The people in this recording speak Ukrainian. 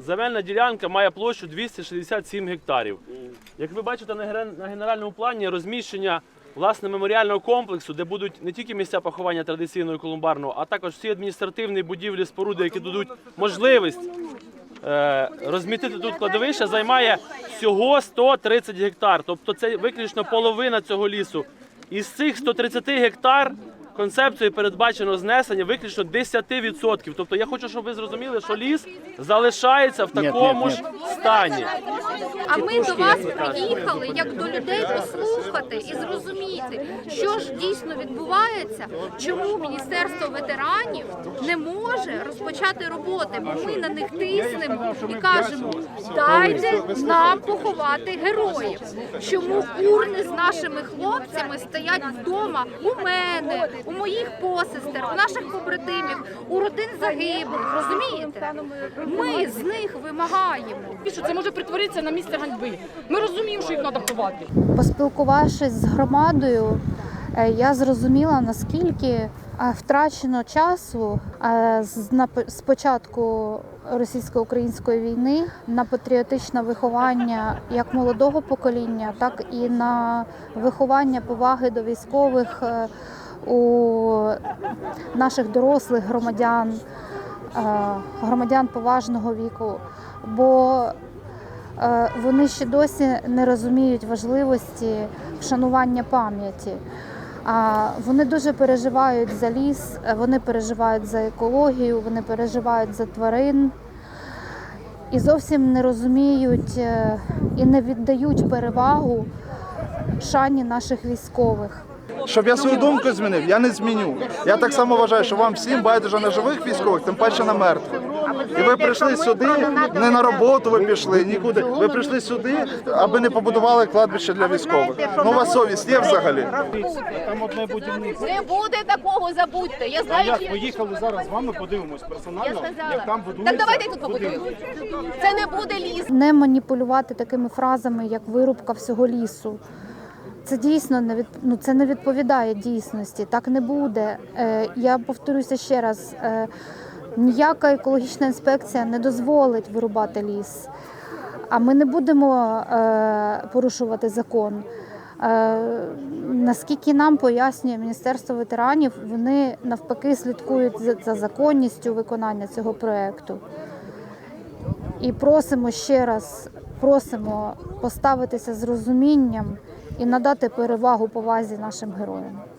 Земельна ділянка має площу 267 гектарів. Як ви бачите на генеральному плані розміщення власне меморіального комплексу, де будуть не тільки місця поховання традиційного колумбарного, а також всі адміністративні будівлі, споруди, які дадуть можливість е, розмістити тут кладовище, займає всього 130 гектар. Тобто це виключно половина цього лісу. Із цих 130 гектар концепцією передбачено знесення виключно 10%. Тобто я хочу, щоб ви зрозуміли, що ліс залишається в такому ж стані. А ми до вас приїхали як до людей послухати і зрозуміти, що ж дійсно відбувається, чому міністерство ветеранів не може розпочати роботи, бо ми на них тиснемо і кажемо, дайте нам поховати героїв. Чому урни з нашими хлопцями стоять вдома у мене, у моїх посестер, у наших побратимів, у родин загиблих. Розумієте? Ми з них вимагаємо. що це може притворитися на місце ганьби. Ми розуміємо, що їх треба ховати. Поспілкувавшись з громадою, е, я зрозуміла, наскільки е, втрачено часу е, з початку російсько-української війни на патріотичне виховання як молодого покоління, так і на виховання поваги до військових у наших дорослих громадян, е, громадян поважного віку. Бо Е, вони ще досі не розуміють важливості вшанування пам'яті. Вони дуже переживають за ліс, вони переживають за екологію, вони переживають за тварин і зовсім не розуміють е, і не віддають перевагу шані наших військових. Щоб я свою думку змінив, я не зміню. Я так само вважаю, що вам всім байдуже на живих військових, тим паче на мертвих. І ви прийшли сюди, не на роботу ви пішли, нікуди. Ви прийшли сюди, аби не побудували кладбище для військових. Ну, у вас совість є взагалі? Там одне будівництво. Не буде такого, забудьте. Я знаю, як поїхали зараз з вами, подивимось персонально, сказала. як там будується. Так давайте тут побудуємо. Це не буде ліс. Не маніпулювати такими фразами, як вирубка всього лісу. Це дійсно не від... ну, це не відповідає дійсності. Так не буде. Е, я повторюся ще раз: е, ніяка екологічна інспекція не дозволить вирубати ліс. А ми не будемо е, порушувати закон. Е, наскільки нам пояснює Міністерство ветеранів, вони навпаки слідкують за, за законністю виконання цього проекту. І просимо ще раз, просимо поставитися з розумінням і надати перевагу повазі нашим героям.